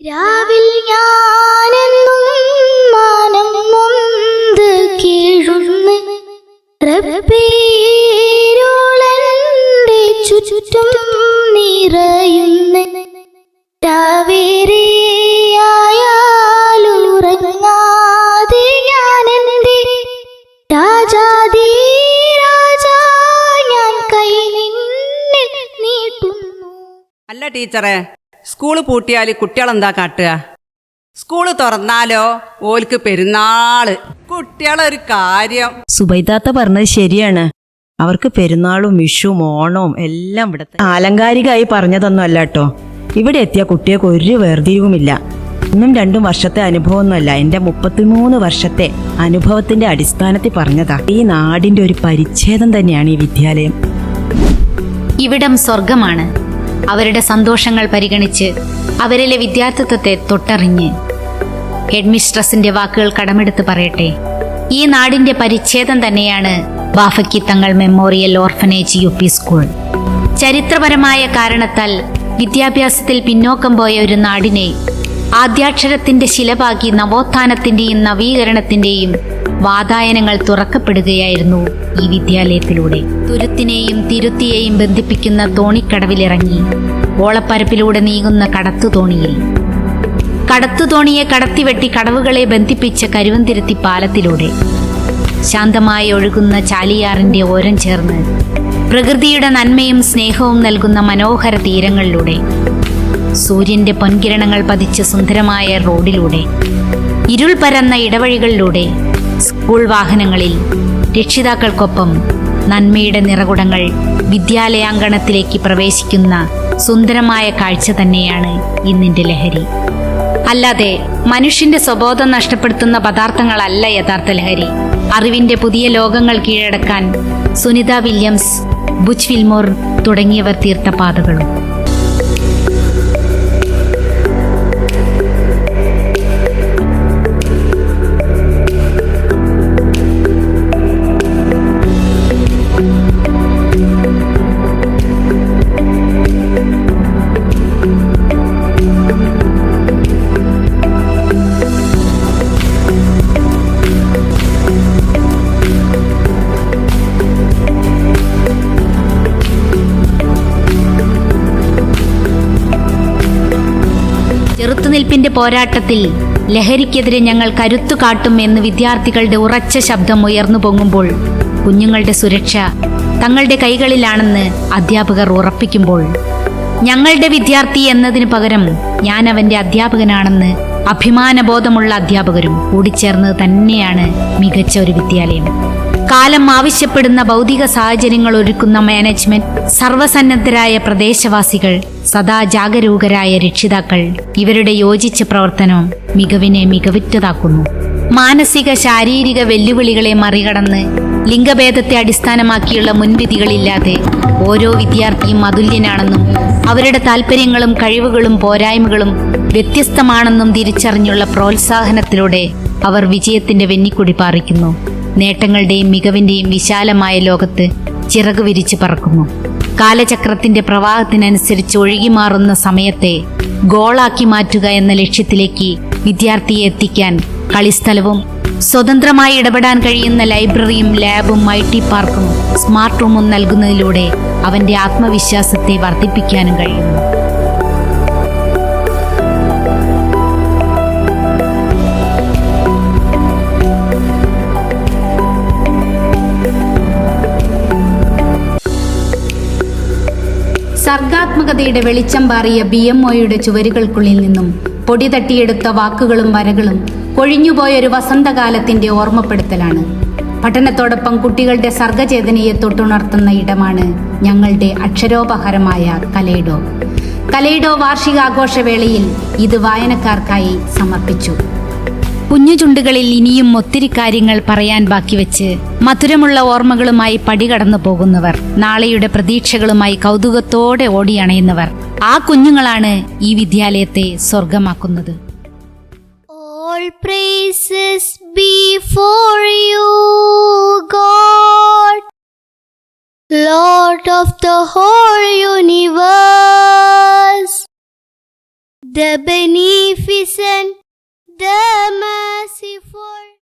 രാവിൽ ഞാനെന്നും മാനം നൊന്ത് കീഴുന്ന് റബ്ബേരുളന്റെ ചുറ്റും ടീച്ചറെ? സ്കൂൾ പൂട്ടിയാൽ കുട്ടികളെന്താ കാട്ടുക? സ്കൂൾ തുറന്നാലോ? ഓൽക്ക് പെരുന്നാൾ. കുട്ടികളൊരു കാര്യം. സുബൈദാത്ത പറഞ്ഞത് ശരിയാണ്. അവർക്ക് പെരുന്നാളും വിഷുവും ഓണവും എല്ലാം ഇവിടുത്തെ ആലങ്കാരികമായി പറഞ്ഞതൊന്നും അല്ല കേട്ടോ. ഇവിടെ എത്തിയ കുട്ടികൾക്ക് ഒരു വേർതിരിവുമില്ല. ഒന്നും രണ്ടും വർഷത്തെ അനുഭവമൊന്നുമല്ല. എന്റെ മുപ്പത്തിമൂന്ന് വർഷത്തെ അനുഭവത്തിന്റെ അടിസ്ഥാനത്തിൽ പറഞ്ഞതാ. ഈ നാടിന്റെ ഒരു പരിച്ഛേദം തന്നെയാണ് ഈ വിദ്യാലയം. ഇവിടം സ്വർഗമാണ്. അവരുടെ സന്തോഷങ്ങൾ പരിഗണിച്ച് അവരിലെ വിദ്യാർത്ഥിത്വത്തെ തൊട്ടറിഞ്ഞ് ഹെഡ്മിസ്ട്രസിന്റെ വാക്കുകൾ കടമെടുത്ത് പറയട്ടെ. ഈ നാടിന്റെ പരിച്ഛേദം തന്നെയാണ് Bafaqi Thangal memorial orphanage U P school. ചരിത്രപരമായ കാരണത്താൽ വിദ്യാഭ്യാസത്തിൽ പിന്നോക്കം പോയ ഒരു നാടിനെ ആദ്യാക്ഷരത്തിന്റെ ശിലപാകി നവോത്ഥാനത്തിന്റെയും നവീകരണത്തിന്റെയും വാതായനങ്ങൾ തുറക്കപ്പെടുകയായിരുന്നു ഈ വിദ്യാലയത്തിലൂടെ. തുരുത്തിനെയും തിരുത്തിയെയും ബന്ധിപ്പിക്കുന്ന തോണിക്കടവിലിറങ്ങി ഓളപ്പരപ്പിലൂടെ നീങ്ങുന്ന കടത്തു തോണിയിൽ കടത്തു തോണിയെ കടത്തിവെട്ടി കടവുകളെ ബന്ധിപ്പിച്ച കരുവന്തിരുത്തി പാലത്തിലൂടെ ശാന്തമായി ഒഴുകുന്ന ചാലിയാറിന്റെ ഓരം ചേർന്ന് പ്രകൃതിയുടെ നന്മയും സ്നേഹവും നൽകുന്ന മനോഹര തീരങ്ങളിലൂടെ സൂര്യന്റെ പൊൻകിരണങ്ങൾ പതിച്ച സുന്ദരമായ റോഡിലൂടെ ഇരുൾ പരന്ന ഇടവഴികളിലൂടെ സ്കൂൾ വാഹനങ്ങളിൽ രക്ഷിതാക്കൾക്കൊപ്പം നന്മയുടെ നിറകുടങ്ങൾ വിദ്യാലയാങ്കണത്തിലേക്ക് പ്രവേശിക്കുന്ന സുന്ദരമായ കാഴ്ച തന്നെയാണ് ഇന്നിന്റെ ലഹരി. അല്ലാതെ മനുഷ്യന്റെ സ്വബോധം നഷ്ടപ്പെടുത്തുന്ന പദാർത്ഥങ്ങളല്ല യഥാർത്ഥ ലഹരി. അറിവിന്റെ പുതിയ ലോകങ്ങൾ കീഴടക്കാൻ സുനിത വില്യംസ് ബുച്ച് വിൽമോർ തുടങ്ങിയവർ തീർത്ത പാതകളും. ചെറുത്തുനിൽപ്പിന്റെ പോരാട്ടത്തിൽ ലഹരിക്കെതിരെ ഞങ്ങൾ കരുത്തു കാട്ടും എന്ന് വിദ്യാർത്ഥികളുടെ ഉറച്ച ശബ്ദം ഉയർന്നു പൊങ്ങുമ്പോൾ കുഞ്ഞുങ്ങളുടെ സുരക്ഷ തങ്ങളുടെ കൈകളിലാണെന്ന് അധ്യാപകർ ഉറപ്പിക്കുമ്പോൾ ഞങ്ങളുടെ വിദ്യാർത്ഥി എന്നതിന് പകരം ഞാൻ അവന്റെ അധ്യാപകനാണെന്ന് അഭിമാനബോധമുള്ള അധ്യാപകരും കൂടിച്ചേർന്നത് തന്നെയാണ് മികച്ച ഒരു വിദ്യാലയം. കാലം ആവശ്യപ്പെടുന്ന ഭൗതിക സാഹചര്യങ്ങൾ ഒരുക്കുന്ന മാനേജ്മെന്റ് സർവസന്നദ്ധരായ പ്രദേശവാസികൾ സദാ ജാഗരൂകരായ രക്ഷിതാക്കൾ ഇവരുടെ യോജിച്ച പ്രവർത്തനം മികവിനെ മികവിറ്റതാക്കുന്നു. മാനസിക ശാരീരിക വെല്ലുവിളികളെ മറികടന്ന് ലിംഗഭേദത്തെ അടിസ്ഥാനമാക്കിയുള്ള മുൻവിധികളില്ലാതെ ഓരോ വിദ്യാർത്ഥിയും അതുല്യനാണെന്നും അവരുടെ താല്പര്യങ്ങളും കഴിവുകളും പോരായ്മകളും വ്യത്യസ്തമാണെന്നും തിരിച്ചറിഞ്ഞുള്ള പ്രോത്സാഹനത്തിലൂടെ അവർ വിജയത്തിന്റെ വെന്നിക്കുടി പാറിക്കുന്നു. നേട്ടങ്ങളുടെയും മികവിന്റെയും വിശാലമായ ലോകത്ത് ചിറകു വിരിച്ചു പറക്കുന്നു. കാലചക്രത്തിന്റെ പ്രവാഹത്തിനനുസരിച്ച് ഒഴുകി മാറുന്ന സമയത്തെ ഗോളാക്കി മാറ്റുക എന്ന ലക്ഷ്യത്തിലേക്ക് വിദ്യാർത്ഥിയെ എത്തിക്കാൻ കളിസ്ഥലവും സ്വതന്ത്രമായി ഇടപെടാൻ കഴിയുന്ന ലൈബ്രറിയും ലാബും ഐ ടി പാർക്കും സ്മാർട്ട് റൂമും നൽകുന്നതിലൂടെ അവന്റെ ആത്മവിശ്വാസത്തെ വർദ്ധിപ്പിക്കാനും കഴിയുന്നു. സർഗാത്മകതയുടെ വെളിച്ചം പാറിയ ബി എം ഒയുടെ ചുവരുകൾക്കുള്ളിൽ നിന്നും പൊടി തട്ടിയെടുത്ത വാക്കുകളും വരകളും കൊഴിഞ്ഞുപോയൊരു വസന്തകാലത്തിന്റെ ഓർമ്മപ്പെടുത്തലാണ്. പഠനത്തോടൊപ്പം കുട്ടികളുടെ സർഗചേതനയെ തൊട്ടുണർത്തുന്ന ഇടമാണ് ഞങ്ങളുടെ അക്ഷരോപഹരമായ കലൈഡോ. കലൈഡോ വാർഷികാഘോഷവേളയിൽ ഇത് വായനക്കാർക്കായി സമർപ്പിച്ചു. കുഞ്ഞു ചുണ്ടുകളിൽ ഇനിയും ഒത്തിരി കാര്യങ്ങൾ പറയാൻ ബാക്കി വെച്ച് മധുരമുള്ള ഓർമ്മകളുമായി പടികടന്നു പോകുന്നവർ നാളെയുടെ പ്രതീക്ഷകളുമായി കൗതുകത്തോടെ ഓടിയണയുന്നവർ ആ കുഞ്ഞുങ്ങളാണ് ഈ വിദ്യാലയത്തെ സ്വർഗമാക്കുന്നത് all praises be for you God Lord of the whole universe, the beneficent, the merciful.